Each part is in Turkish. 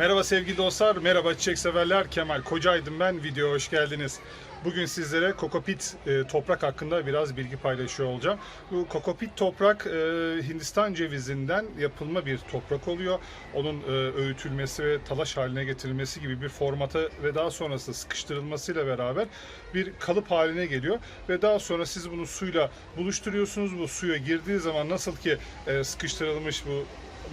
Merhaba sevgili dostlar, merhaba çiçek severler. Kemal Kocaydım ben. Videoya hoş geldiniz. Bugün sizlere kokopit e, toprak hakkında biraz bilgi paylaşıyor olacağım. Bu kokopit toprak e, Hindistan cevizinden yapılma bir toprak oluyor. Onun e, öğütülmesi ve talaş haline getirilmesi gibi bir formata ve daha sonrasında sıkıştırılmasıyla beraber bir kalıp haline geliyor. Ve daha sonra siz bunu suyla buluşturuyorsunuz. Bu suya girdiği zaman nasıl ki e, sıkıştırılmış bu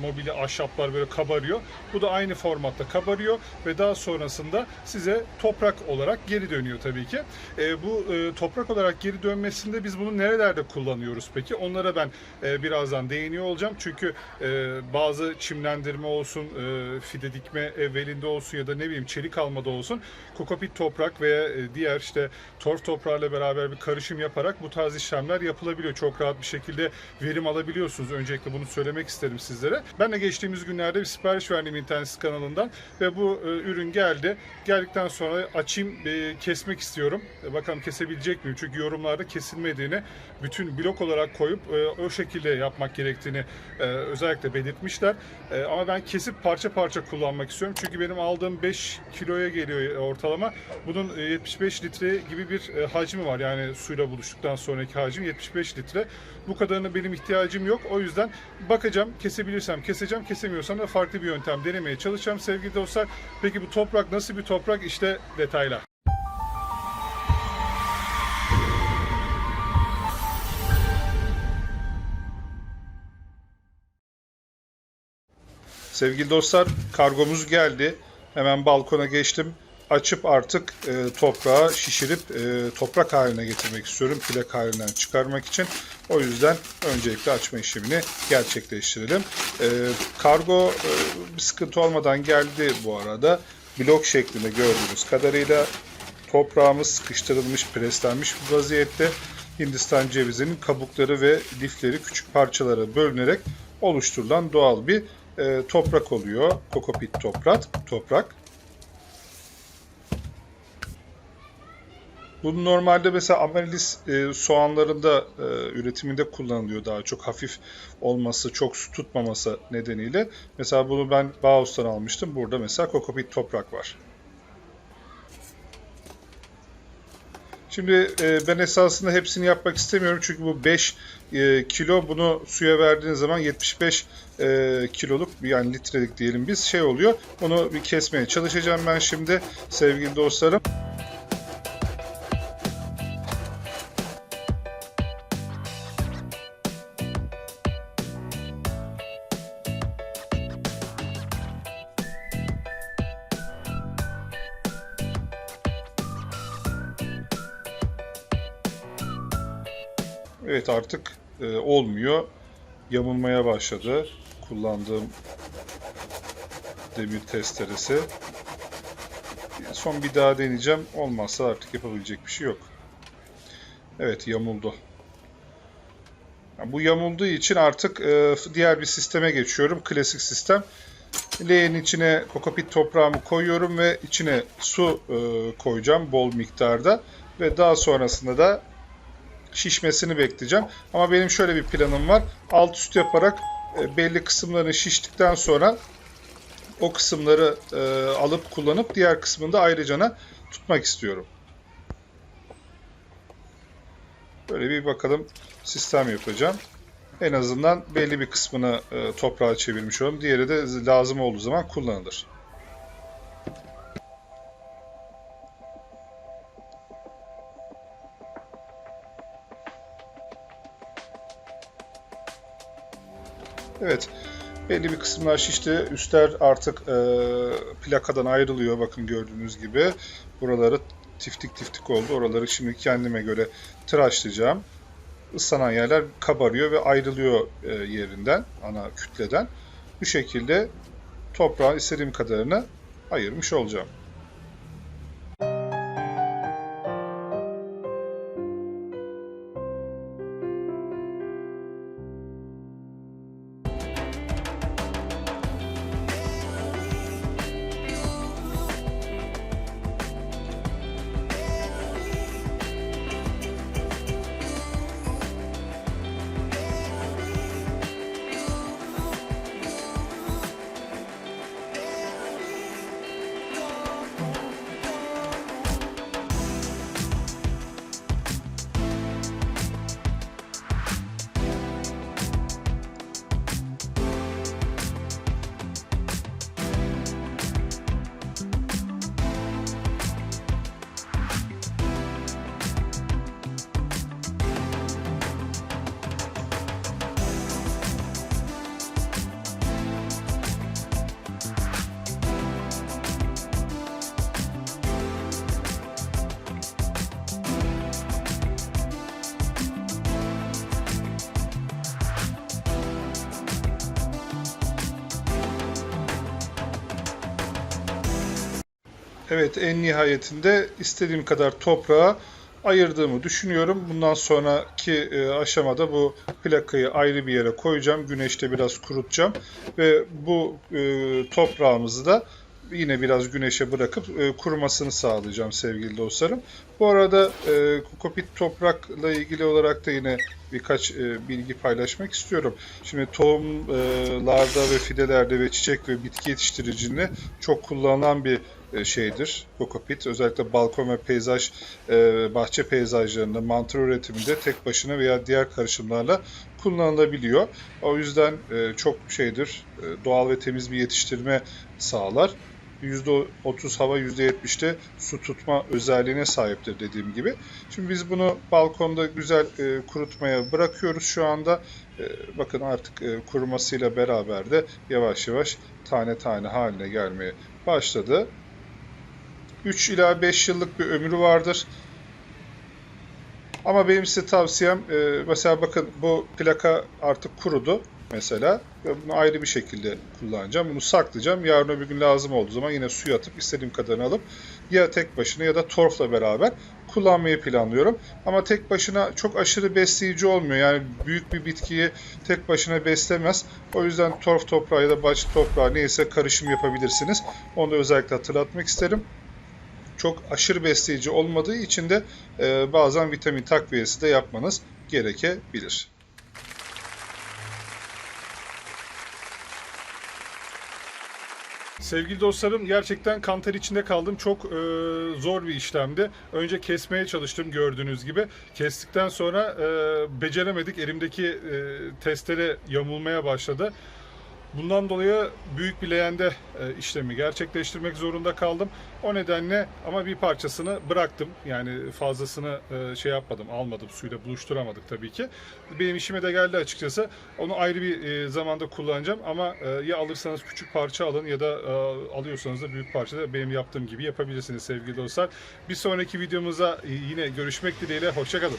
mobilya ahşaplar böyle kabarıyor. Bu da aynı formatta kabarıyor ve daha sonrasında size toprak olarak geri dönüyor tabii ki. E, bu e, toprak olarak geri dönmesinde biz bunu nerelerde kullanıyoruz peki? Onlara ben e, birazdan değiniyor olacağım. Çünkü e, bazı çimlendirme olsun, e, fide dikme evvelinde olsun ya da ne bileyim çelik almada olsun kokopit toprak veya e, diğer işte torf toprağıyla beraber bir karışım yaparak bu tarz işlemler yapılabiliyor. Çok rahat bir şekilde verim alabiliyorsunuz. Öncelikle bunu söylemek isterim sizlere. Ben de geçtiğimiz günlerde bir sipariş verdim internet kanalından ve bu e, ürün geldi. Geldikten sonra açayım, e, kesmek istiyorum. E, bakalım kesebilecek miyim? Çünkü yorumlarda kesilmediğini bütün blok olarak koyup e, o şekilde yapmak gerektiğini e, özellikle belirtmişler. E, ama ben kesip parça parça kullanmak istiyorum. Çünkü benim aldığım 5 kiloya geliyor ortalama. Bunun e, 75 litre gibi bir e, hacmi var. Yani suyla buluştuktan sonraki hacim 75 litre. Bu kadarına benim ihtiyacım yok. O yüzden bakacağım kesebilirsem keseceğim. Kesemiyorsam da farklı bir yöntem denemeye çalışacağım sevgili dostlar. Peki bu toprak nasıl bir toprak? İşte detaylar. Sevgili dostlar kargomuz geldi. Hemen balkona geçtim. Açıp artık e, toprağı şişirip e, toprak haline getirmek istiyorum. Plak halinden çıkarmak için. O yüzden öncelikle açma işlemini gerçekleştirelim. E, kargo e, bir sıkıntı olmadan geldi bu arada. Blok şeklinde gördüğünüz kadarıyla toprağımız sıkıştırılmış, preslenmiş bir vaziyette. Hindistan cevizinin kabukları ve lifleri küçük parçalara bölünerek oluşturulan doğal bir e, toprak oluyor. Kokopit toprak. toprak. Bu normalde mesela amarilis e, soğanlarında e, üretiminde kullanılıyor daha çok hafif olması, çok su tutmaması nedeniyle. Mesela bunu ben Bauhaus'tan almıştım. Burada mesela kokopit toprak var. Şimdi e, ben esasında hepsini yapmak istemiyorum çünkü bu 5 e, kilo bunu suya verdiğiniz zaman 75 e, kiloluk yani litrelik diyelim biz şey oluyor. Bunu bir kesmeye çalışacağım ben şimdi sevgili dostlarım. Evet artık e, olmuyor. Yamulmaya başladı. Kullandığım demir testeresi. Son bir daha deneyeceğim. Olmazsa artık yapabilecek bir şey yok. Evet yamuldu. Yani bu yamulduğu için artık e, diğer bir sisteme geçiyorum. Klasik sistem. Leğenin içine kokopit toprağımı koyuyorum ve içine su e, koyacağım bol miktarda. Ve daha sonrasında da şişmesini bekleyeceğim. Ama benim şöyle bir planım var. Alt üst yaparak e, belli kısımlarını şiştikten sonra o kısımları e, alıp kullanıp diğer kısmını da ayrıcana tutmak istiyorum. Böyle bir bakalım sistem yapacağım. En azından belli bir kısmını e, toprağa çevirmiş olalım. Diğeri de lazım olduğu zaman kullanılır. Evet. Belli bir kısımlar şişti. Üstler artık e, plakadan ayrılıyor. Bakın gördüğünüz gibi. Buraları tiftik tiftik oldu. Oraları şimdi kendime göre tıraşlayacağım. Islanan yerler kabarıyor ve ayrılıyor e, yerinden, ana kütleden. Bu şekilde toprağın istediğim kadarını ayırmış olacağım. Evet en nihayetinde istediğim kadar toprağa ayırdığımı düşünüyorum. Bundan sonraki e, aşamada bu plakayı ayrı bir yere koyacağım. Güneşte biraz kurutacağım ve bu e, toprağımızı da yine biraz güneşe bırakıp e, kurumasını sağlayacağım sevgili dostlarım. Bu arada kokopit toprakla ilgili olarak da yine birkaç bilgi paylaşmak istiyorum. Şimdi tohumlarda ve fidelerde ve çiçek ve bitki yetiştiricinde çok kullanılan bir şeydir kokopit. Özellikle balkon ve peyzaj, e, bahçe peyzajlarında mantar üretiminde tek başına veya diğer karışımlarla kullanılabiliyor. O yüzden e, çok şeydir, e, doğal ve temiz bir yetiştirme sağlar. %30 hava, %70'de su tutma özelliğine sahiptir dediğim gibi. Şimdi biz bunu balkonda güzel e, kurutmaya bırakıyoruz şu anda. E, bakın artık e, kurumasıyla beraber de yavaş yavaş tane tane haline gelmeye başladı. 3 ila 5 yıllık bir ömrü vardır. Ama benim size tavsiyem e, mesela bakın bu plaka artık kurudu mesela. Ve bunu ayrı bir şekilde kullanacağım. Bunu saklayacağım. Yarın öbür gün lazım olduğu zaman yine suya atıp istediğim kadarını alıp ya tek başına ya da torfla beraber kullanmayı planlıyorum. Ama tek başına çok aşırı besleyici olmuyor. Yani büyük bir bitkiyi tek başına beslemez. O yüzden torf toprağı ya da bahçe toprağı neyse karışım yapabilirsiniz. Onu da özellikle hatırlatmak isterim çok aşırı besleyici olmadığı için de e, bazen vitamin takviyesi de yapmanız gerekebilir. Sevgili dostlarım gerçekten kanter içinde kaldım. Çok e, zor bir işlemdi. Önce kesmeye çalıştım gördüğünüz gibi. Kestikten sonra e, beceremedik. Elimdeki e, testere yamulmaya başladı. Bundan dolayı büyük bir leğende e, işlemi gerçekleştirmek zorunda kaldım. O nedenle ama bir parçasını bıraktım. Yani fazlasını e, şey yapmadım, almadım. Suyla buluşturamadık tabii ki. Benim işime de geldi açıkçası. Onu ayrı bir e, zamanda kullanacağım ama ya alırsanız küçük parça alın ya da alıyorsanız da büyük parça da benim yaptığım gibi yapabilirsiniz sevgili dostlar. Bir sonraki videomuzda yine görüşmek dileğiyle. Hoşçakalın.